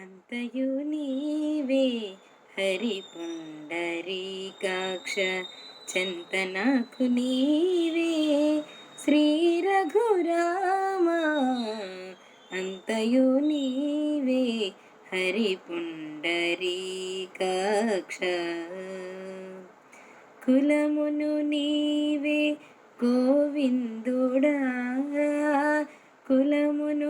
అంతయు నీవే హరి పుండరీకాక్ష చింతనకు నీవే శ్రీ రఘురామ అంతయు నీవే హరి పుండరీకాక్ష కులమును నీవే గోవిందుడా కులమును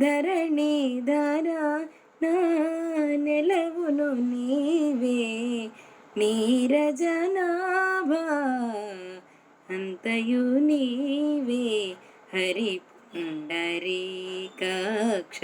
ధరణి ధర నా నెలవును నీవే. నీరజనాభా అంతయు నీవే. హరి పుండరీకాక్ష